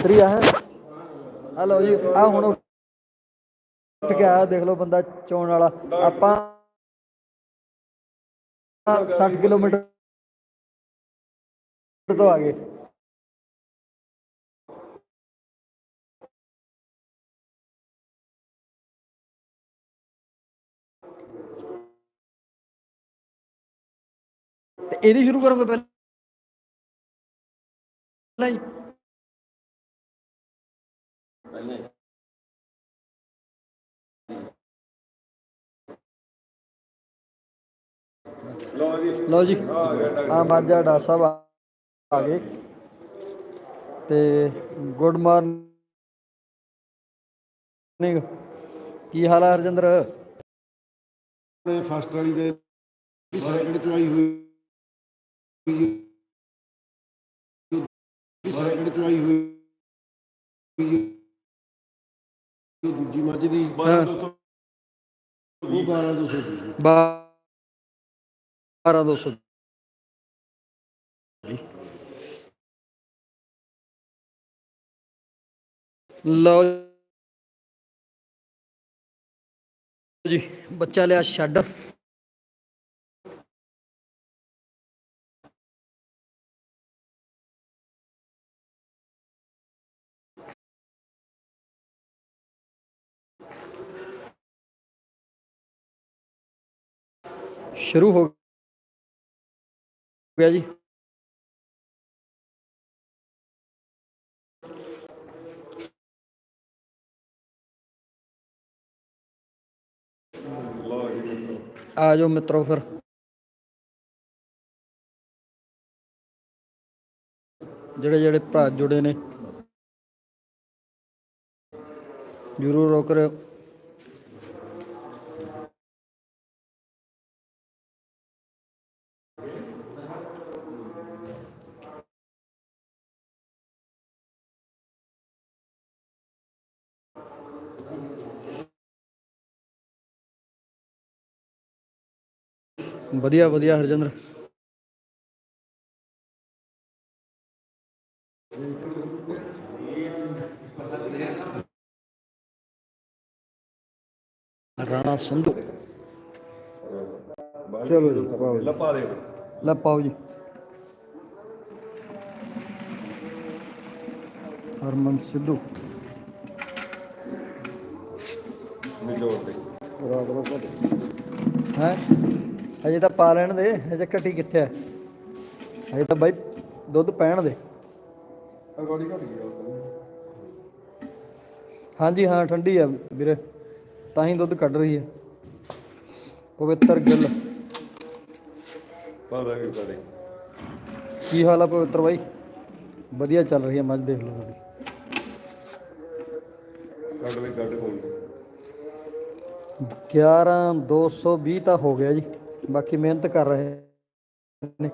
ਬੱਤਰੀ ਆ ਹੈ। ਆ ਲਓ ਜੀ, ਆ ਹੁਣ ਉੱਠ ਕੇ ਆਇਆ, ਦੇਖ ਲਓ ਬੰਦਾ ਚੋਣ ਵਾਲਾ। ਆਪਾਂ 60 ਕਿਲੋਮੀਟਰ ਤੋਂ ਆ ਗਏ। ਇਹਦੀ ਸ਼ੁਰੂ ਕਰੋਗੇ ਪਹਿਲਾਂ ਹੀ? ਲਓ ਜੀ। ਲਓ ਜੀ। ਆ ਮਾਝਾ ਡਾ ਸਾਹਿਬ ਆ ਗਏ। ਤੇ ਗੁੱਡ ਮਾਰਨਿੰਗ। ਕੀ ਹਾਲ ਹੈ ਹਰਜਿੰਦਰ? ਫਸਟ ਵਾਲੀ ਦੇ ਸੈਕਿੰਡ ਚ ਆਈ ਹੋਈ। ਸੈਕਿੰਡ ਚ ਆਈ ਹੋਈ। ਉਹ ਦੂਜੀ ਮੱਝ ਦੀ 12200 ਉਹ 12200 ਦੀ। 12200 ਲਓ ਜੀ। ਬੱਚਾ ਲਿਆ ਛੱਡ। ਸ਼ੁਰੂ ਹੋ ਗਿਆ ਜੀ। ਆ ਜਾਓ ਮਿੱਤਰੋ ਫਿਰ। ਜਿਹੜੇ ਜਿਹੜੇ ਭਰਾ ਜੁੜੇ ਨੇ, ਜਰੂਰ ਰੋਕ ਰਿਓ ਵਧੀਆ ਵਧੀਆ ਹਰਜਿੰਦਰ। ਰਾਣਾ ਸੰਧੂ। ਚਲੋ ਜੀ ਲੱਪਾ ਦੇ। ਲੈ ਪਾਓ ਜੀ। ਹਰਮਨ ਸਿੱਧੂ। ਨਿਚੋੜ ਦੇ ਹੈ? ਅਜੇ ਤਾਂ ਪਾ ਲੈਣ ਦੇ ਅਜੇ ਘਟੀ ਕਿੱਥੇ ਹੈ ਅਜੇ ਤਾਂ ਬਾਈ ਦੁੱਧ ਪੈਣ ਦੇ। ਅਗੋੜੀ ਘਟ ਗਿਆ ਹਾਂਜੀ ਹਾਂ ਠੰਡੀ ਆ ਵੀਰੇ। ਤਾਂ ਹੀ ਦੁੱਧ ਕੱਢ ਰਹੀ ਹੈ ਪਵਿੱਤਰ ਗਿੱਲ। ਕਰੇ ਕੀ ਹਾਲ ਆ ਪਵਿੱਤਰ ਬਾਈ? ਵਧੀਆ ਚੱਲ ਰਹੀ ਹੈ ਮੱਝ ਦੇਖ ਲਓ ਤੁਹਾਡੀ। ਕੱਢ ਵੀ ਕੱਢ ਕੋਲ 11 220 ਤਾਂ ਹੋ ਗਿਆ ਜੀ। ਬਾਕੀ ਮਿਹਨਤ ਕਰ ਰਹੇ ਨੇ।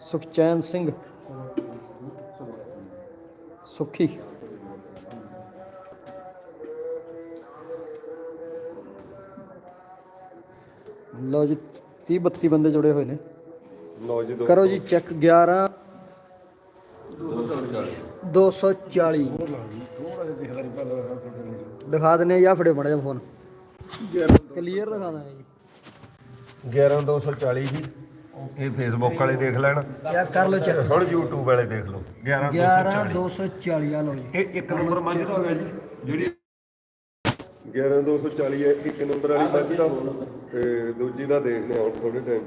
ਸੁਖਚੈਨ ਸਿੰਘ। ਸੁਖੀ। ਲਓ ਜੀ 30 32 ਬੰਦੇ ਜੁੜੇ ਹੋਏ ਨੇ। ਲਓ ਜੀ ਕਰੋ ਜੀ ਚੈੱਕ 11 240 ਦਿਖਾ ਦਿੰਨੇ ਜਾਂ ਫੜੇ ਮੜਾ ਜਾ ਫੋਨ ਕਲੀਅਰ ਦਿਖਾ ਦਾਂਗੇ ਜੀ। 11240 ਜੀ। ਇਹ ਫੇਸਬੁੱਕ ਵਾਲੇ ਦੇਖ ਲੈਣ। ਯਾ ਕਰ ਲਓ ਚੈੱਕ ਹੁਣ YouTube ਵਾਲੇ ਦੇਖ ਲਓ। 11 11 240 ਆ ਲਓ ਜੀ। ਇਹ ਇੱਕ ਨੰਬਰ ਮੱਝ ਦਾ ਹੋ ਗਿਆ ਜੀ ਜਿਹੜੀ 11240 ਹੈ ਇੱਕ ਨੰਬਰ ਵਾਲੀ ਮੱਝ ਦਾ ਤੇ ਦੂਜੀ ਦਾ ਦੇਖਦੇ ਹਾਂ ਥੋੜੇ ਟਾਈਮ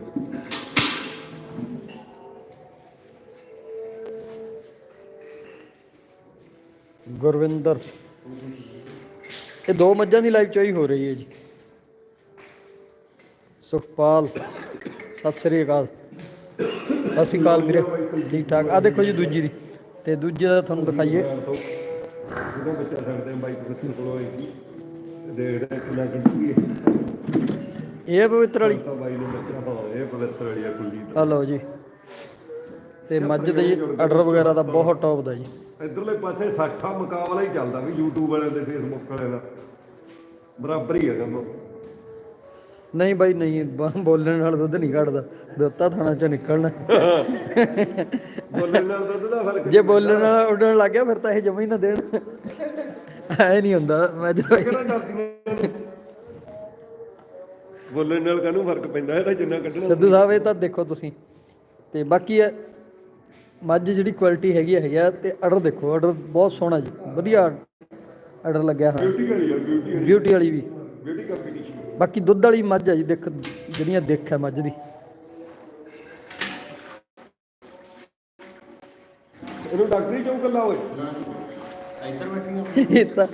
ਗੁਰਵਿੰਦਰ। ਇਹ ਦੋ ਮੱਝਾਂ ਦੀ ਲਾਈਵ ਚੋਈ ਹੋ ਰਹੀ ਹੈ ਜੀ। ਸੁਖਪਾਲ ਸਤਿ ਸ੍ਰੀ ਅਕਾਲ। ਸ੍ਰੀ ਅਕਾਲ ਵੀਰੇ ਠੀਕ ਠਾਕ। ਆ ਦੇਖੋ ਜੀ ਦੂਜੀ ਦੀ ਤੇ ਦੂਜੀ ਦਾ ਤੁਹਾਨੂੰ ਦਿਖਾਈਏ। ਬੱਚਾ ਬਾਈਕ ਕੋਲ ਆਈ ਸੀ ਦੇਖਦੇ ਕਿੰਨਾ ਇਹ ਪਵਿੱਤਰ ਵਾਲੀ। ਬਾਈ ਨੇ ਬੱਚਾ ਹਾਂ ਇਹ ਪਵਿੱਤਰ ਵਾਲੀ ਆ ਕੁੱਲੀ ਆ ਲਓ ਜੀ। ਤੇ ਮੱਝ ਦੇ ਆਰਡਰ ਵਗੈਰਾ ਦਾ ਬਹੁਤ ਟੌਪ ਦਾ ਜੀ। ਇਧਰਲੇ ਪਾਸੇ ਸਾਖਾ ਮੁਕਾਬਲਾ ਹੀ ਚੱਲਦਾ ਵੀ YouTube ਵਾਲਿਆਂ ਤੇ Facebook ਵਾਲਿਆਂ ਦਾ। ਬਰਾਬਰ ਹੀ ਹੈ ਕੰਮ। ਨਹੀਂ ਬਾਈ ਨਹੀਂ ਬ- ਬੋਲਣ ਨਾਲ ਦੁੱਧ ਨਹੀਂ ਘਟਦਾ। ਦੁੱਤਾ ਥਾਣਾ ਚੋਂ ਨਿਕਲਣਾ। ਬੋਲਣ ਨਾਲ ਦੁੱਧ ਦਾ ਫ਼ਰਕ ਜੇ ਬੋਲਣ ਨਾਲ ਉੱਡਣ ਲੱਗ ਗਿਆ ਫਿਰ ਤਾਂ ਇਹ ਜਮਾ ਹੀ ਨਾ ਦੇਣ। ਐ ਨਹੀਂ ਹੁੰਦਾ। ਮੈਂ ਜਦੋਂ ਕਿਹੜਾ ਡਰਦੀਆਂ ਨੇ? ਬੋਲਣ ਨਾਲ ਕਾਹਨੂੰ ਫ਼ਰਕ ਪੈਂਦਾ? ਇਹਦਾ ਜਿੰਨਾ ਕੱਢਣਾ। ਸਿੱਧੂ ਸਾਹਿਬ ਇਹ ਤਾਂ ਦੇਖੋ ਤੁਸੀਂ। ਤੇ ਬਾਕੀ ਇਹ ਮੱਝ ਜਿਹੜੀ ਕੁਆਲਿਟੀ ਹੈਗੀ ਹੈਗੀ ਆ ਤੇ ਆਰਡਰ ਦੇਖੋ ਆਰਡਰ ਬਹੁਤ ਸੋਹਣਾ ਜੀ ਵਧੀਆ ਆਰਡਰ ਲੱਗਿਆ ਹੋਇਆ। ਬਿਊਟੀ ਵਾਲੀ ਆ ਬਿਊਟੀ ਵਾਲੀ। ਬਿਊਟੀ ਵਾਲੀ ਵੀ। ਬਿਊਟੀ ਕੰਪੀਟੀਸ਼ਨ ਬਾਕੀ ਦੁੱਧ ਵਾਲੀ ਮੱਝ ਆ ਜੀ ਦੇਖ ਜਿਹੜੀਆਂ ਦੇਖ ਹੈ ਮੱਝ ਦੀ। ਇਹਨੂੰ ਡਾਕਟਰੀ ਚੋਂ ਕੱਲਾ ਓਏ। ਇਹ ਤਾਂ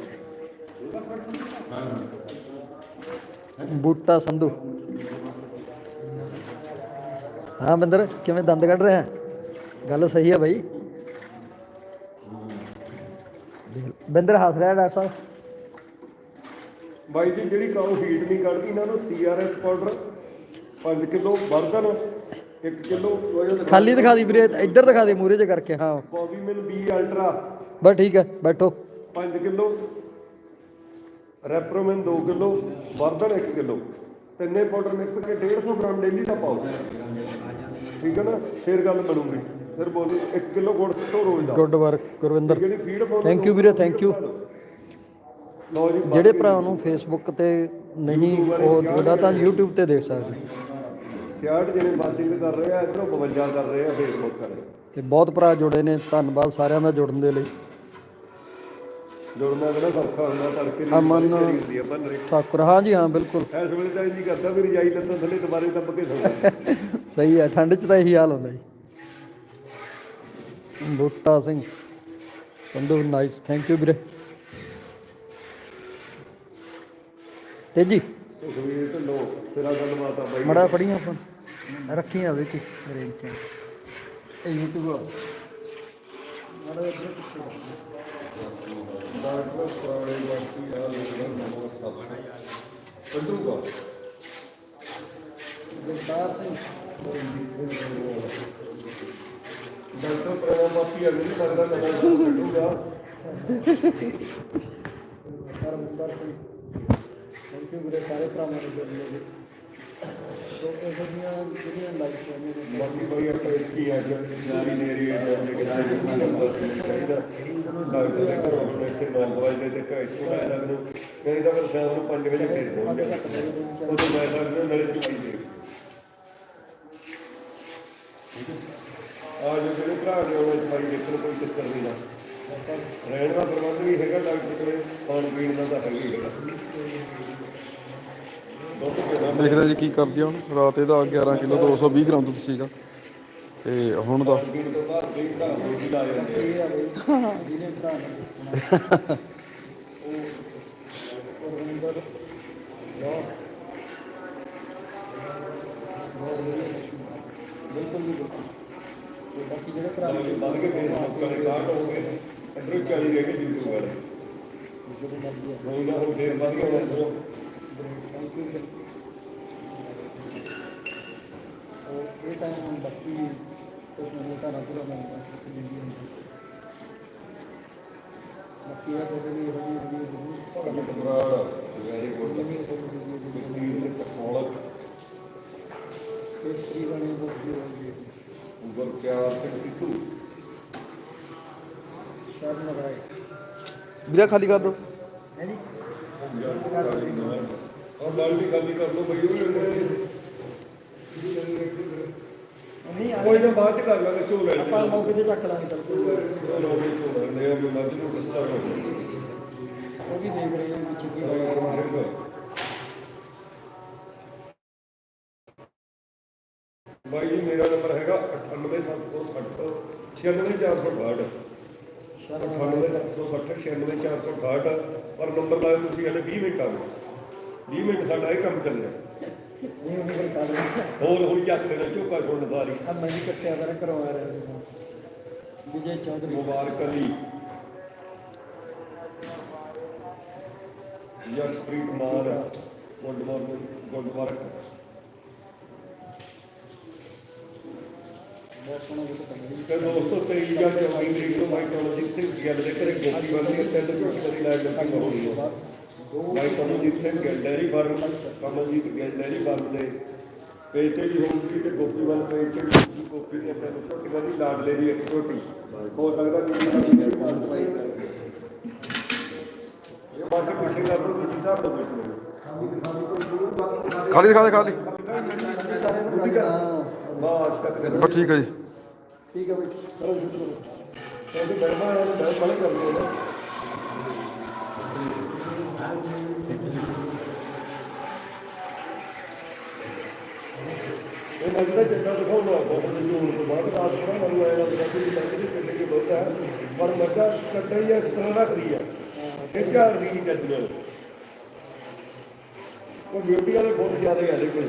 ਬੂਟਾ ਸੰਧੂ। ਹਾਂ ਬੰਦਰ ਕਿਵੇਂ ਦੰਦ ਕੱਢ ਰਿਹਾ? ਗੱਲ ਸਹੀ ਹੈ ਭਾਈ ਬੰਦਰ ਹੱਸ ਰਿਹਾ ਡਾਕਟਰ ਸਾਹਿਬ। ਬਾਈ ਦੀ ਜਿਹੜੀ ਕਾਉ ਹੀਟ ਨਹੀਂ ਕੱਢਦੀ ਇਹਨਾਂ ਨੂੰ ਸੀਆਰਐਸ ਪਾਊਡਰ 5 ਕਿਲੋ ਵਰਦਨ 1 ਕਿਲੋ ਖਾਲੀ ਦਿਖਾ ਦੀ ਵੀਰੇ ਇੱਧਰ ਦਿਖਾ ਦੇ ਮੂਰੇ ਚ ਕਰਕੇ ਹਾਂ। ਬੋਬੀਮਿਨ ਬੀ ਅਲਟਰਾ ਬਸ ਠੀਕ ਹੈ ਬੈਠੋ। 5 ਕਿਲੋ। ਰੈਪਰੋਮਿਨ 2 ਕਿਲੋ ਵਰਦਨ 1 ਕਿਲੋ। ਤਿੰਨੇ ਪਾਊਡਰ ਮਿਕਸ ਕਰਕੇ 150 ਗ੍ਰਾਮ ਡੇਲੀ ਦਾ ਪਾਓ। ਠੀਕ ਹੈ ਨਾ ਫਿਰ ਗੱਲ ਬਣੂਗੀ। ਫਿਰ ਬੋਲੀ 1 ਕਿਲੋ ਗੁੜ ਤੋਂ ਰੋਜ਼ ਦਾ ਗੁੱਡ ਵਰਕ ਗੁਰਵਿੰਦਰ। ਜਿਹੜੀ ਫੀਡ ਥੈਂਕ ਯੂ ਵੀਰੇ ਥੈਂਕ ਯੂ ਲਓ ਜੀ ਜਿਹੜੇ ਭਰਾ ਨੂੰ ਫੇਸਬੁੱਕ ਤੇ ਨਹੀਂ ਉਹ ਉਹਦਾ ਤਾਂ YouTube ਤੇ ਦੇਖ ਸਕਦੇ। 66 ਜਿਹਨੇ ਵਾਚਿੰਗ ਕਰ ਰਹੇ ਆ ਇਧਰੋਂ 52 ਕਰ ਰਹੇ ਆ ਫੇਸਬੁੱਕ ਕਰ ਤੇ ਬਹੁਤ ਭਰਾ ਜੁੜੇ ਨੇ ਧੰਨਵਾਦ ਸਾਰਿਆਂ ਦਾ ਜੁੜਨ ਦੇ ਲਈ। ਜੁੜਨਾ ਕਿਹੜਾ ਸੌਖਾ ਹੁੰਦਾ ਤੜਕੇ ਦੀ ਅਮਨ- ਜਿਹੜੀ ਠਾਕੁਰ ਹਾਂ ਜੀ ਹਾਂ ਬਿਲਕੁਲ। ਇਸ ਵੇਲੇ ਤਾਂ ਜੀ ਕਰਦਾ ਵੀ ਰਜਾਈ ਲੱਤਾਂ ਥੱਲੇ ਦੁਬਾਰੇ ਦੱਬ ਕੇ ਸਹੀ ਹੈ ਠੰਡ 'ਚ ਤਾਂ ਇਹੀ ਹਾਲ ਹੁੰਦਾ ਜੀ। Boota Singh. Sandhu nice thank you ਵੀਰੇ। ਤੇਜੀ ਸੁਖਵੀਰ ਢਿੱਲੋਂ ਸਿਰਾ ਗੱਲਬਾਤ ਆ ਬਾਈ ਮੜਾ ਫੜੀਆਂ ਆਪਾਂ। ਰੱਖੀਆਂ ਵਿੱਚ ਮੇਰੇ ਵਿੱਚ ਇਹ YouTube ਵਾਲਾ ਮੜਾ ਇੱਧਰ ਡਾਕਟਰ ਪੁਰਾਣੇ ਵਾਸੀ ਆ। ਲੋਕਾਂ ਨੂੰ ਸਭ ਕੱਢੂਗਾ ਜਗਤਾਰ ਸਿੰਘ। ਡਾਕਟਰ ਪੁਰਾਣਾ ਵਾਸੀ ਆ ਨਹੀਂ ਨਵਾਂ ਕੱਢੂਗਾ। ਹਰਮਿੰਦਰ ਸਿੰਘ। ਥੈਂਕ ਯੂ ਵੀਰੇ ਸਾਰੇ ਭਰਾਵਾਂ ਨੂੰ ਜੁੜਨ ਲਈ ਸੋ ਜਿਹੜੀਆਂ ਜਿਹੜੀਆਂ ਲਾਈਕ ਨੇ ਬਾਕੀ ਬਾਈ ਆਪਾਂ ਇੱਕ ਹੀ ਅੱਜ ਜਾਰੀ ਨੇਰੀ ਜਿਹੜੇ ਨੰਬਰ ਚਾਹੀਦਾ ਡਾਕਟਰ ਦੇ ਘਰੋਂ ਹੁਣ ਇੱਥੇ 9 ਵਜੇ ਤੇ ਘਰ ਤੋਂ ਆਇਆ ਲੱਗਦਾ ਕਹਿੰਦੀ ਤਾਂ ਫਿਰ ਸ਼ਾਮ ਨੂੰ 5 ਵਜੇ ਫੇਰ ਪਹੁੰਚ ਜਾ ਉਦੋਂ ਮੈਂ ਲੱਗਦਾ ਨਲੇ ਚੁੱਕੀ ਸੀ ਆ ਜੋ ਜਿਹੜੇ ਭਰਾ ਨੇ ਉਹ ਭਾਈ ਦੇਖਣ ਕੋਈ ਚੱਕਰ ਨਹੀਂ ਦਾ ਰਹਿਣ ਦਾ ਪ੍ਰਬੰਧ ਵੀ ਹੈਗਾ ਡਾਕਟਰ ਕੋਲੇ ਖਾਣ ਪੀਣ ਦਾ ਤਾਂ ਹੈਗਾ ਹੀ ਹੈਗਾ। ਦੇਖਦੇ ਜੀ ਕੀ ਕਰਦੀ ਹੁਣ। ਰਾਤ ਇਹਦਾ 11 ਕਿਲੋ 220 ਗ੍ਰਾਮ ਦੁੱਧ ਸੀਗਾ। ਤੇ ਹੁਣ ਦਾ ਤੋਂ ਬਾਅਦ ਕਈ ਭਰਾ ਰੋਟੀ ਲਾ ਜਾਂਦੇ ਆ ਇਹ ਆ ਬਈ ਜਿਹਨੇ ਭਰਾ ਨੇ ਦੇਖਣਾ ਉਹ ਗੁਰਵਿੰਦਰ ਲੋ ਬਿਲਕੁਲ ਜੀ ਬਿਲਕੁਲ ਤੇ ਬਾਕੀ ਜਿਹੜੇ ਭਰਾ ਨੇ ਵੱਧ ਕੇ ਫੇਸਬੁੱਕ ਵਾਲੇ ਕਾਟ ਹੋ ਗਏ ਅੰਦਰੋਂ 40 ਰਹਿ ਗਏ YouTube ਵਾਲੇ। ਜਿਹੜੇ ਮਰਜ਼ੀ ਆ ਨਹੀਂ ਨਾ ਹੁਣ ਫੇਰ ਵੱਧ ਗਏ ਅੰਦਰੋਂ। ਥੈਂਕ ਯੂ ਉਹ ਇਹ ਟਾਈਮ ਹੁਣ ਬਾਕੀ ਕੁਝ ਨਹੀਂ ਤਾਂ ਨਾ ਪੂਰਾ ਬਣਦਾ ਜਿੰਦਗੀ ਹੁੰਦੀ ਬਾਕੀ ਇਹ ਤੁਹਾਡੇ ਲਈ ਇਹੋ ਜਿਹੀ ਵੀਡੀਓ ਜ਼ਰੂਰ। ਕੰਮ ਟਕਰਾ ਵੈਰੀ ਗੁੱਡ। ਵੀਰਾ ਖਾਲੀ ਕਰ ਦੋ ਔਰ ਨਾਲ ਵੀ ਹੀ ਕਰ ਲਓ ਬਈ ਉਹ ਨਹੀਂ ਕੋਈ ਨਾ ਬਾਅਦ ਚ ਕਰ ਲਾਂਗੇ ਝੋਲੇ ਆਪਾਂ ਮੌਕੇ ਤੇ ਚੱਕ ਲਾਂਗੇ ਚੱਲ ਕੋਈ ਗੱਲ ਨਹੀਂ। ਲੋਗੇ ਝੋਲੇ ਨੇ ਵੀ ਮੱਝ ਨੂੰ ਕਿਸ ਤਰ੍ਹਾਂ ਉਹ ਵੀ ਦੇਖ ਰਹੇ ਹਾਂ ਪਿੱਛੇ ਕੀ ਹੋਇਆ ਬਾਈ ਜੀ ਮੇਰਾ ਨੰਬਰ ਹੈਗਾ 98760 96462 ਸ਼ਰਨ 98760 96462 ਪਰ ਨੰਬਰ ਲਾਇਆ ਤੁਸੀਂ ਹਲੇ 20 ਮਿੰਟ ਆ ਗਏ। 20 ਮਿੰਟ ਸਾਡਾ ਇਹ ਕੰਮ ਚੱਲਿਆ। ਹੋਰ ਹੁਣ ਚੱਕ ਲੈਣਾ ਝੋਕਾ ਸੁਣਨ ਸਾਰੀ ਆ ਮੈਂ ਵੀ ਕੱਟਿਆ ਕਰ ਕਰਵਾ ਰਿਹਾ Vijay Chaudhary. Mubarak Ali Jaspreet Maan good morning good mark. ਦੋਸਤੋ ਤੇਰੀ ਗੱਲ ਤੇ ਹੋਈ ਤਰੀਕ ਨੂੰ ਮਾਈਕਰੋਲੋਜੀ ਤੇ ਗੱਲ ਦੇ ਕਰੇ ਗੋਪੀ ਵਾਲੀ ਤੇ ਤੇ ਝੋਟੀ ਵਾਲੀ ਲਾਈਵ ਲੱਗੀ ਹੋਣੀ ਹੈ ਬਾਈ Kamaljeet Singh Gill dairy farm Kamaljeet Gill dairy farm ਦੇ ਪੇਜ ਤੇ ਵੀ ਹੋਊਗੀ ਤੇ ਗੋਪੀ ਵਾਲ ਪੇਜ ਤੇ ਵੀ। ਗੋਪੀ ਦੀ ਨੂੰ ਛੋਟੀ ਵਾਲੀ ਲਾਡਲੇ ਦੀ ਇੱਕ ਛੋਟੀ ਹੋ ਸਕਦਾ ਕਿ ਇਹ ਬਾਕੀ ਪੁੱਛੇ ਦਾ ਪਰ ਜੀ ਸਾਹਿਬ ਤੋਂ ਪੁੱਛ ਖਾਲੀ ਦਿਖਾ ਦੇ ਖਾਲੀ ਬਸ ਠੀਕ ਹੈ ਜੀ ਠੀਕ ਹੈ ਬਈ। ਕਹਿੰਦੇ ਬਰਮਾ ਵਾਲੇ ਬਹੁਤ ਬੜੇ ਕਰਦੇ ਨੇ ਇਹ ਮਜਦਾ ਚੱਕਾ ਦਿਖਾਉਣਾ ਬਹੁਤ ਜੂਨ ਤੋਂ ਬਾਅਦ ਰਾਤ ਨੂੰ ਮੈਨੂੰ ਆਇਆ ਲੱਗਦਾ ਕਿ ਲੱਗ ਦੀ ਚੱਲੇ ਕੇ ਬਹੁਤ ਹੈ, ਪਰ ਮਜਦਾ ਕੱਟਾ ਹੀ ਇਸ ਤਰ੍ਹਾਂ ਰੱਖ ਰਹੀ ਹੈ। ਇਹ ਚਾਰ ਦੀ ਉਹ ਬਿਊਟੀ ਵਾਲੇ ਬਹੁਤ ਜ਼ਿਆਦਾ ਹੈ ਦੇਖੋ।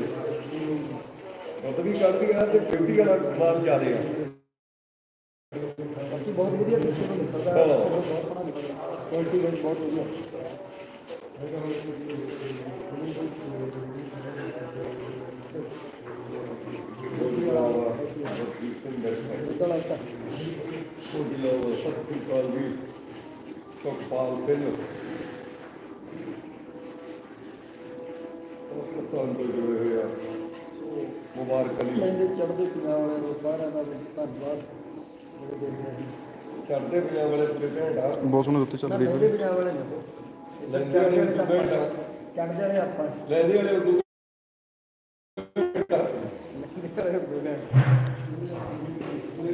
ਉਹ ਵੀ ਕਰਦੀ ਹੈ ਤੇ ਬਿਊਟੀ ਵਾਲਾ ਮਾਲ ਜ਼ਿਆਦਾ ਹੈ ਬਾਕੀ ਬਹੁਤ ਵਧੀਆ ਪਿੱਛੇ ਤੋਂ ਨਿਕਲਦਾ ਹੈ ਹਾਂ। ਬਹੁਤ ਸੋਹਣਾ ਨਿਕਲਦਾ ਕੁਆਲਿਟੀ ਵਿੱਚ ਬਹੁਤ ਵਧੀਆ ਇਦਾਂ ਲੱਗਦਾ ਸਤਿਕਾਰ ਜੀ ਸੁਖਪਾਲ ਸਿੰਘ ਪਾਕਿਸਤਾਨ ਚੜਦੇ ਪੰਜਾਬ ਵਾਲੇ ਪੂਰੇ ਘੰਟਾ ਬਹੁਤ ਸੋਹਣੇ ਉੱਤੇ ਚੱਲ ਨਾ ਰਹੀ ਹੈ ਪੰਜਾਬ ਵਾਲੇ ਨੇ ਲੈਂਦੇ ਵਾਲੇ ਉਦੋਂ ਘੰਟਾ ਚੜ ਜਾਣੇ ਆਪਾਂ। ਲੈਂਦੇ ਵਾਲੇ ਉਦੋਂ।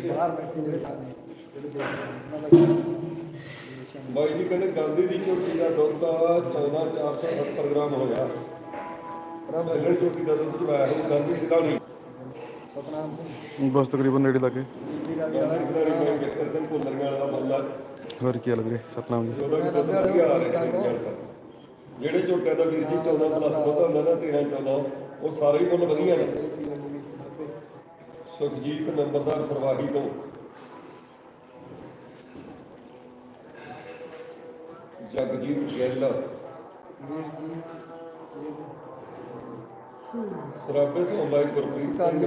ਬਾਹਰ ਬੈਠੇ ਜਿਹੜੇ ਖਾਣੇ ਜਿਹੜੇ ਦੇਖ ਰਹੇ ਨੇ, ਉਹਨਾਂ ਦਾ ਬਾਈ ਜੀ ਕਹਿੰਦੇ ਗਾਂਧੀ ਦੀ ਝੋਟੀ ਦਾ ਦੁੱਧ 14470 ਗ੍ਰਾਮ ਹੋਇਆ। ਪਹਿਲਾਂ ਝੋਟੀ ਦਾ ਦੁੱਧ ਚਵਾਇਆ ਉਹ ਗਾਂਧੀ ਸਿੱਧਾ ਨਹੀਂ ਸਤਨਾਮ ਸਿੰਘ। ਬਸ ਤਕਰੀਬਨ ਨੇੜੇ ਲੱਗੇ ਹੋਰ ਕੀ ਲੱਗ ਰਿਹਾ ਸਤਨਾਮ ਜੀ। ਜਿਹੜੇ ਝੋਟੇ ਦਾ ਵੀਰ ਜੀ 14 ਪਲੱਸ ਦੁੱਧ ਹੁੰਦਾ ਨਾ 13 14 ਉਹ ਸਾਰੇ ਹੀ ਮੁੱਲ ਵਧੀਆ ਨੇ। ਸੁਖਜੀਤ ਨੰਬਰਦਾਰ ਪ੍ਰਵਾਹੀ ਤੋਂ। ਜਗਜੀਤ ਗਿੱਲ। ਸਰਾਬੇ ਤੋਂ ਬਾਈ ਗੁਰਪ੍ਰੀਤ ਸਿੰਘ।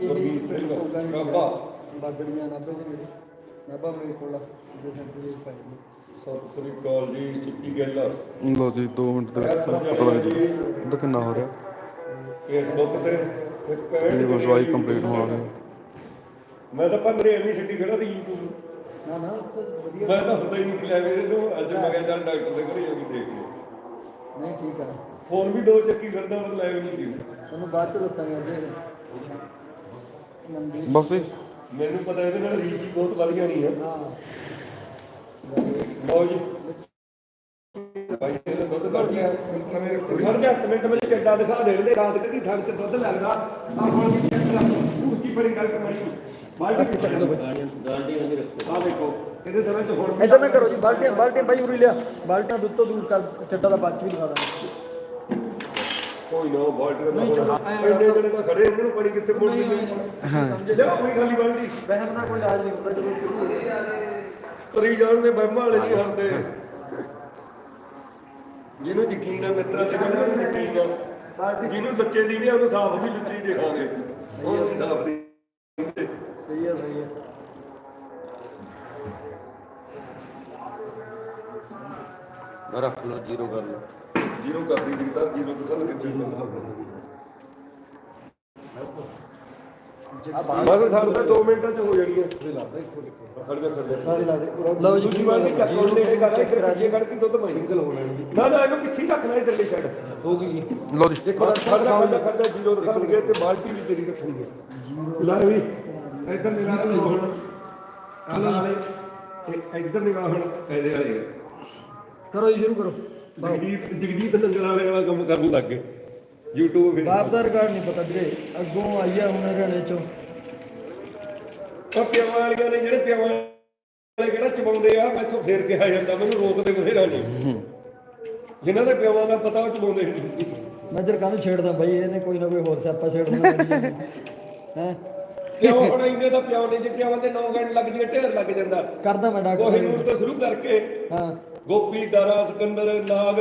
ਸਤਨਾਮ ਸਿੰਘ। ਕਾਬਾ ਬਾਗੜੀਆਂ ਨਾਭੇ ਦੇ ਮੇਰੇ ਨਾਭਾ ਮੇਰੇ ਕੋਲ ਜੇ ਸੈਂਟਰ ਦੇ ਪਾਈ ਸਤਿ ਸ੍ਰੀ ਅਕਾਲ ਜੀ ਸਿੱਪੀ ਗਿੱਲ ਲਓ ਜੀ 2 ਮਿੰਟ ਦੇ ਵਿੱਚ ਪਤਾ ਲੱਗ ਜੂ ਉਹਦਾ ਕਿੰਨਾ ਹੋ ਰਿਹਾ। ਫੇਸਬੁੱਕ ਤੇ ਇੱਕ ਪੈਡ ਇਹ ਵਾਈ ਕੰਪਲੀਟ ਹੋਣ ਵਾਲੇ ਮੈਂ ਤਾਂ ਪੰਦਰੇ ਐਵੇਂ ਛੱਡੀ ਖੜਾ ਦੀ YouTube ਨਾ। ਨਾ ਵਧੀਆ। ਮੈਂ ਤਾਂ ਹੁੰਦਾ ਹੀ ਨਹੀਂ ਕਿ ਲੈ ਵੇ ਨੂੰ ਅੱਜ ਮੈਂ ਕਿਹਾ ਚੱਲ ਡਾਕਟਰ ਦੇ ਘਰੇ ਜਾ ਕੇ ਦੇਖ ਲਿਓ ਨਹੀਂ ਠੀਕ ਆ। ਫੋਨ ਵੀ ਦੋ ਚੱਕੀ ਫਿਰਦਾ ਪਰ ਲੈ ਵੀ ਨਹੀਂ ਦਿਓ ਤੁਹਾਨੂੰ ਬਾਅਦ ਚ ਦੱਸਾਂਗੇ ਅੱਗੇ ਬਸ ਜੀ। ਮੈਨੂੰ ਪਤਾ ਇਹਦੇ ਨਾਲ ਰੀਚ ਹੀ ਬਹੁਤ ਵੱਧ ਜਾਣੀ ਹੈ ਲਓ ਜੀ। ਭਾਈ ਇਹਨੇ ਦੁੱਧ ਕੱਢ ਲਿਆ ਖੜ ਜਾ ਇੱਕ ਮਿੰਟ ਮੈਨੂੰ ਚੱਡਾ ਦਿਖਾ ਦੇਣ ਦੇ ਰਾਤ ਕਦੀ ਥਣ ਤੇ ਦੁੱਧ ਲੱਗਦਾ। ਆਪਾਂ ਵੀ ਚੈੱਕ ਕਰ ਉੱਚੀ ਬੜੀ ਗਲਤ ਮਣੀ ਬਾਲਟੀ ਪਿੱਛੇ ਚੱਲ ਆ ਦੇਖੋ, ਇਹਦੇ ਤਰ੍ਹਾਂ ਚ ਹੁਣ ਇਦਾਂ ਨਾ ਕਰੋ ਜੀ, ਬਾਲਟੀਆਂ ਬਾਲਟੀਆਂ ਬਾਈ ਉਰੀ ਲਿਆ। ਬਾਲਟੀਆਂ ਦੁੱਧ ਤੋਂ ਦੂਰ ਕਰ ਚੱਟਾ ਦਾ ਪੱਚ ਵੀ ਦਿਖਾ ਦਾਂ ਕੋਈ ਨਾ ਬਾਲਟੀ ਦਾ ਇੰਨੇ ਜਣੇ ਤਾਂ ਖੜੇ ਇਹਨਾਂ ਨੂੰ ਪੜੀ ਕਿੱਥੇ ਮੋੜਨੀ ਪਈ ਹਾਂ ਲੈ ਕੋਈ ਖਾਲੀ ਬਾਲਟੀ ਵਹਿਮ ਨਾਲ ਕੋਈ ਇਲਾਜ ਨਹੀਂ ਹੁੰਦਾ ਜਦੋਂ ਸ਼ੁਰੂ ਹੋ ਗਿਆ ਕਰੀ ਜਾਣਦੇ ਬਹਿਮਾਂ ਵਾਲੇ ਨਹੀਂ ਹਟਦੇ। ਜਿਹਨੂੰ ਯਕੀਨ ਹੈ ਮਿੱਤਰਾਂ ਤੇ ਕਹਿੰਦਾ ਉਹਨੂੰ ਯਕੀਨ ਹੈ ਜਿਹਨੂੰ ਬੱਚੇ ਦੀ ਨਹੀਂ ਉਹਨੂੰ ਸਾਫ਼ ਦੀ ਲੁੱਚੀ ਦਿਖਾਉਂਦੇ। ਉਹ ਸਾਫ਼ ਦੀ ਸਹੀ ਹੈ ਸਹੀ ਹੈ ਰੱਖ ਲਓ ਜ਼ੀਰੋ ਕਰ ਲਓ ਜੀਰੋ ਕਰਦੀ ਦੀ ਤਾਂ ਜੀਰੋ ਤੋਂ ਕੱਲ ਕਿੱਥੇ ਨੂੰ ਬਸ ਸਾਡੇ ਤਾਂ 2 ਮਿੰਟਾਂ ਚ ਹੋ ਜਾਣੀ ਹੈ ਖੜ ਜਾ ਖੜ ਜਾ। ਸਾਰੇ ਲਾ ਦੇ ਲਓ ਜੀ ਦੂਜੀ ਵਾਰ ਦੀ ਚੱਕ ਕੋਲ ਨੇੜੇ ਕਰ ਇੱਧਰ ਪਿੱਛੇ ਕੱਢ ਕੇ ਦੁੱਧ ਮੈਂ ਸਿੰਗਲ ਹੋ ਲੈਣੀ ਨਾ ਨਾ ਇਹਨੂੰ ਪਿੱਛੇ ਰੱਖ ਲੈ ਇਧਰਲੇ ਛੱਡ ਹੋ ਗਈ ਜੀ। ਲਓ ਜੀ। ਖੜ ਜਾ ਖੜ ਜਾ ਖੜ ਜਾ ਜੀਰੋ ਦਿਖਾਉਣਗੇ ਤੇ ਬਾਲਟੀ ਵੀ ਤੇਰੀ ਰੱਖਣੀ ਹੈ। ਲੈ ਵੀ। ਇੱਧਰ ਨਿਗਾਹ ਰੱਖੋ। ਹੁਣ ਆਹ ਵਾਲੇ ਤੇ ਇੱਧਰ ਨਿਗਾਹ ਹੁਣ ਇਹਦੇ ਵਾਲੇ ਕਰੋ ਜੀ ਸ਼ੁਰੂ ਕਰੋ। ਜਗਦੀਪ ਜਗਦੀਪ ਨੰਗਲ ਵਾਲੇ ਵਾਲਾ ਕੰਮ ਕਰਨ ਲੱਗ ਗਏ। YouTube ਵੀ ਬਾਪ ਦਾ ਰਿਕਾਰਡ ਨਹੀਂ ਪਤਾ ਵੀਰੇ ਅੱਗੋਂ ਆਈ ਆ ਹੁਣ ਹਰਿਆਣੇ ਚੋਂ ਉਹ ਪਿਆਵਾਂ ਵਾਲੀਆਂ ਨੇ ਜਿਹੜੇ ਪਿਆਵਾਂ ਵਾਲੇ ਕਿਹੜਾ ਚਬਾਉਂਦੇ ਆ ਮੈਥੋਂ ਫੇਰ ਕਿਹਾ ਜਾਂਦਾ ਮੈਨੂੰ ਰੋਕਦੇ ਬਥੇਰਾ ਨਹੀਂ ਜਿਨ੍ਹਾਂ ਦੇ ਪਿਆਵਾਂ ਦਾ ਪਤਾ ਉਹ ਚਬਾਉਂਦੇ ਨਹੀਂ ਮੈਂ ਜਰ ਕਾਹਨੂੰ ਛੇੜਦਾ ਬਾਈ ਇਹਨੇ ਕੋਈ ਨਾ ਕੋਈ ਹੋਰ ਸਿਆਪਾ ਛੇੜਨਾ ਹੈ? ਕਿਉਂ ਹੁਣ ਇੰਨੇ ਦਾ ਪਿਆਉ ਨਹੀਂ ਜੇ ਪਿਆਵਾਂ ਦੇ 9 ਘੰਟੇ ਲੱਗ ਜੇ ਢੇਰ ਲੱਗ ਜਾਂਦਾ। ਕਰਦਾ ਮੈਂ ਡਾਕਟਰ ਕੋਹਿਨੂਰ ਤੋਂ ਸ਼ੁਰੂ ਕਰਕੇ ਹਾਂ। ਗੋਪੀ, ਦਾਰਾ, ਸਿਕੰਦਰ, ਨਾਗ,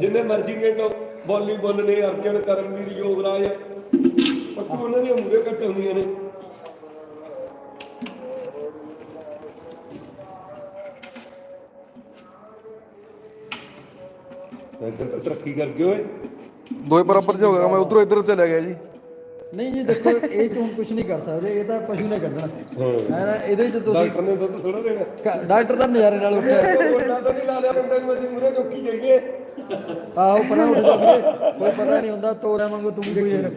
ਜਿੰਨੇ ਮਰਜ਼ੀ ਨੇ ਲੋਕ ਬੋਲੀ ਬੋਲਨੇ ਅਰਜਨ ਕਰਮਵੀਰ ਯੋਗਰਾਜ। ਪੱਕੂ ਉਹਨਾਂ ਦੀਆਂ ਮੂਰੇ ਕੱਟ ਹੁੰਦੀਆਂ ਨੇ। ਤਰੱਕੀ ਕਰ ਗਏ ਓਏ। ਦੋਏ ਬਰਾਬਰ ਚ ਹੋ ਗਿਆ, ਮੈਂ ਉਧਰੋਂ ਇੱਧਰ ਚਲਿਆ ਗਿਆ ਜੀ। ਨਹੀਂ ਜੀ ਦੇਖੋ ਇਹ ਤੋਂ ਕੁਝ ਨਹੀਂ ਕਰ ਸਕਦੇ ਇਹ ਤਾਂ ਪਸ਼ੂ ਨੇ ਕੱਢਣਾ। ਹਾਂ। ਹੈ ਨਾ ਇਹਦੇ ਚ ਤੁਸੀਂ ਡਾਕਟਰ ਨੇ ਦੁੱਧ ਥੋੜਾ ਦੇਣਾ। ਡਾਕਟਰ ਦਾ ਨਜ਼ਾਰੇ ਨਾਲ ਉੱਠਿਆ। ਉਹਨਾਂ ਤਾਂ ਨਹੀਂ ਲਾ ਲਿਆ ਬੰਦੇ ਨੂੰ ਅਸੀਂ ਮੂਰੇ ਚੌਕੀ ਜਾਈਏ। ਆਹੋ ਪਰਾਂ ਉੱਠ ਜਾ ਵੀਰੇ ਕੋਈ ਪਤਾ ਨਹੀਂ ਹੁੰਦਾ ਤੋਰਿਆਂ ਵਾਂਗੂ ਤੂੰ ਵੀ ਕੋਈ ਯਾਰ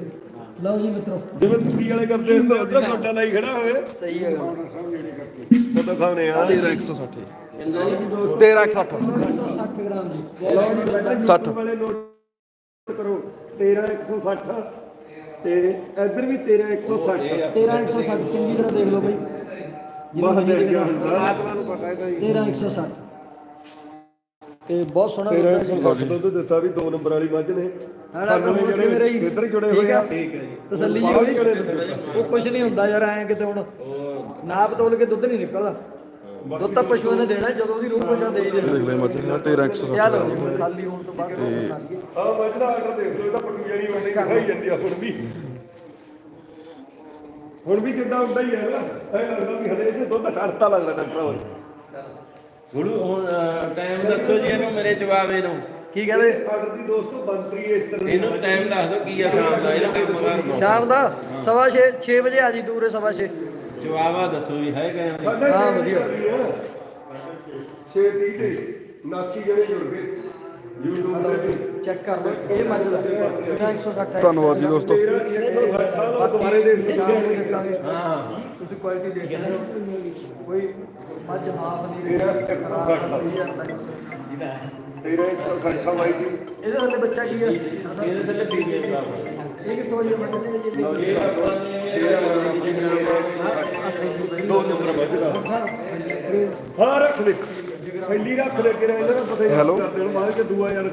ਲਓ ਜੀ ਮਿੱਤਰੋ। ਜਿਵੇਂ ਤੁੱਕੀ ਵਾਲੇ ਕਰਦੇ ਹੁੰਦੇ ਉਧਰ ਛੋਟਾ ਲਾਈ ਖੜਾ ਹੋਵੇ। ਸਹੀ ਹੈ। ਕਦੋਂ ਖਾਣੇ ਆ। 13 160 13 160 160 ਗ੍ਰਾਮ ਜੀ। ਲਓ ਜੀ ਪਹਿਲਾਂ 60 ਵਾਲੇ ਨੋਟ ਕਰੋ। 13 160 ਤੇ ਇੱਧਰ ਵੀ 13 160 13 160 ਚੰਗੀ ਤਰ੍ਹਾਂ ਦੇਖ ਲਓ ਬਈ। ਬਾਹਰ ਦੇ ਗਿਆ। ਹੁੰਦਾ ਆਤਮਾ ਨੂੰ ਪਤਾ 13 160 ਤੇ ਬਹੁਤ ਸੋਹਣਾ 13 ਦੁੱਧ ਹੈ 160 ਦੁੱਧ ਦਿੱਤਾ ਵੀ 2 ਨੰਬਰ ਵਾਲੀ ਮੱਝ ਨੇ। ਹਾਂ ਹੀ ਇੱਧਰ ਜੁੜੇ ਹੋਏ ਆ। ਠੀਕ ਹੈ ਜੀ। ਤਸੱਲੀ ਜੀ ਉਹ ਕੁਝ ਨਹੀਂ ਹੁੰਦਾ ਯਾਰ ਐਂ ਕਿਤੇ ਹੁਣ ਨਾਪ ਤੋਲ ਕੇ ਦੁੱਧ ਨਹੀਂ ਨਿਕਲਦਾ। ਦੁੱਧ ਤਾਂ ਪਸ਼ੂਆਂ ਨੇ ਦੇਣਾ ਜਦੋਂ ਉਹਦੀ ਰੂਹ ਪਛਾ ਦੇ ਦੇਣਾ ਦੇਖ ਲੈ ਮੱਝ ਇਹ 13 160 ਯਾਰ ਖਾਲੀ ਹੋਣ ਤੋਂ ਬਾਅਦ ਆ ਮੱਝ ਦਾ ਆਰਡਰ ਦੇਖ ਲਓ ਇਹਦਾ ਪੱਟੀ ਜਿਹੜੀ ਉਹਨੇ ਦਿਖਾਈ ਜਾਂਦੀ ਆ ਹੁਣ ਵੀ। ਹੁਣ ਵੀ ਜਿੱਦਾਂ ਹੁੰਦਾ ਹੀ ਹੈ ਨਾ ਐ ਲੱਗਦਾ ਵੀ ਹਲੇ ਜੇ ਦੁੱਧ ਛੱਡਤਾ ਲੱਗਦਾ ਡਾਕਟਰ ਹੋਰ ਗੁਰੂ ਹੁਣ ਟਾਈਮ ਦੱਸੋ ਜੀ ਇਹਨੂੰ ਮੇਰੇ ਜਵਾਬੇ ਨੂੰ। ਕੀ ਕਹਿੰਦੇ? ਆਰਡਰ ਦੀ ਦੋਸਤੋ ਬੰਤਰੀ ਇਸ ਤਰ੍ਹਾਂ ਇਹਨੂੰ ਟਾਈਮ ਦੱਸ ਦਿਓ ਕੀ ਆ ਸ਼ਾਮ ਦਾ ਇਹਨੂੰ ਕੋਈ ਮਗਾ ਸ਼ਾਮ ਦਾ ਸਵਾ ਛੇ 6 ਵਜੇ ਆ ਜੀ ਦੂਰੇ ਸਵਾ ਛੇ। ਜਵਾਬਾ ਦੱਸੋ ਵੀ ਹੈ ਕਿ ਸਾਡੇ ਹਾਂ, ਹਾਂ ਵਧੀਆ। ਵਧੀਆ 630 ਤੇ 79 ਜਣੇ ਜੁੜ ਗਏ YouTube ਤੇ ਚੈੱਕ ਕਰ ਲਓ ਇਹ ਮੱਝ ਦਾ 160 ਹੈ। ਧੰਨਵਾਦ ਜੀ ਦੋਸਤੋ। 160 ਲਓ ਦੁਬਾਰੇ ਦੇਖ ਲਓ ਹਾਂ। ਤੁਸੀਂ ਕੁਆਲਿਟੀ ਦੇਖ ਲੈਣਾ ਕੋਈ ਮੱਝ ਹਾਫ ਨਹੀਂ ਤੇਰਾ ਰਹੀ 160 ਤੇਰਾ 160 ਵਾਈ ਦੀ ਇਹਦੇ ਥੱਲੇ ਬੱਚਾ ਕੀ ਹੈ? ਇਹਦੇ ਥੱਲੇ ਪ੍ਰੀਮੀਅਮ ਬਰਾਬਰ ਇਹ ਕਿੱਥੋਂ ਜੀ ਮੱਝ ਦੀ ਇਹ ਆਪਾਂ ਨੇ ਦੋ ਨੰਬਰ ਵੱਜਦਾ ਹਾਂ ਰੱਖ ਲੈ। ਪਹਿਲੀ ਰੱਖ ਲੈ ਕੇ ਇਹਨਾਂ ਦਾ ਪਤਾ ਹੀ ਦੂਆ ਯਾਰ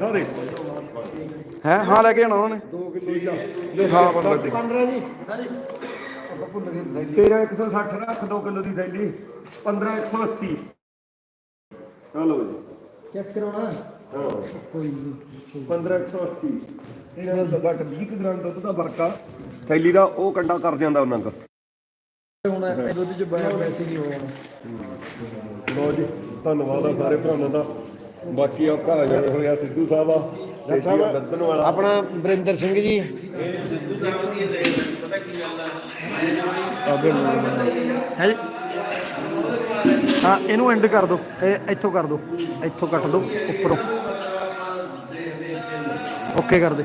ਲੈ ਕੇ ਆਉਣਾ ਉਹਨਾਂ ਨੇ। ਠੀਕ ਆ। ਹਾਂ ਪਰ ਲੱਗ 15 ਜੀ। ਹਾਂਜੀ 13 160 ਰੱਖ 2 ਕਿਲੋ ਦੀ ਥੈਲੀ। 15 180 ਚਲੋ ਜੀ ਚੈੱਕ ਕਰਾਉਣਾ। ਹਾਂ। ਕੋਈ ਨਹੀਂ 15 180 ਇਹਨਾਂ ਦਾ ਘੱਟ 20 ਕੁ ਗ੍ਰਾਮ ਦੁੱਧ ਦਾ ਫ਼ਰਕ ਆ ਥੈਲੀ ਦਾ ਉਹ ਕੰਡਾ ਕਰ ਜਾਂਦਾ ਉਹਨਾਂ ਦਾ ਹੁਣ ਇਹ ਦੁੱਧ ਚ ਬਾਇਆ ਵੈਸੇ ਨਹੀਂ ਹੋਣਾ ਲੋ ਜੀ ਧੰਨਵਾਦ ਆ ਸਾਰੇ ਭਰਾਵਾਂ ਦਾ। ਬਾਕੀ ਆ ਭਰਾ ਜਣੇ ਹੋਏ ਆ ਸਿੱਧੂ ਸਾਹਿਬ ਆ ਤੇ ਜੀ ਬੱਦਨ ਵਾਲਾ। ਆਪਣਾ ਵਰਿੰਦਰ ਸਿੰਘ ਜੀ। ਸਿੱਧੂ ਸਾਹਿਬ ਦੀ ਇਹ ਪਤਾ ਕੀ ਗੱਲ ਆ ਹੈ? ਜੀ ਹਾਂ ਇਹਨੂੰ ਐਂਡ ਕਰ ਦੋ ਇਹ ਇੱਥੋਂ ਕਰ ਦੋ ਇੱਥੋਂ ਕੱਟ ਦੋ ਉੱਪਰੋਂ। ਓਕੇ ਕਰ ਦੇ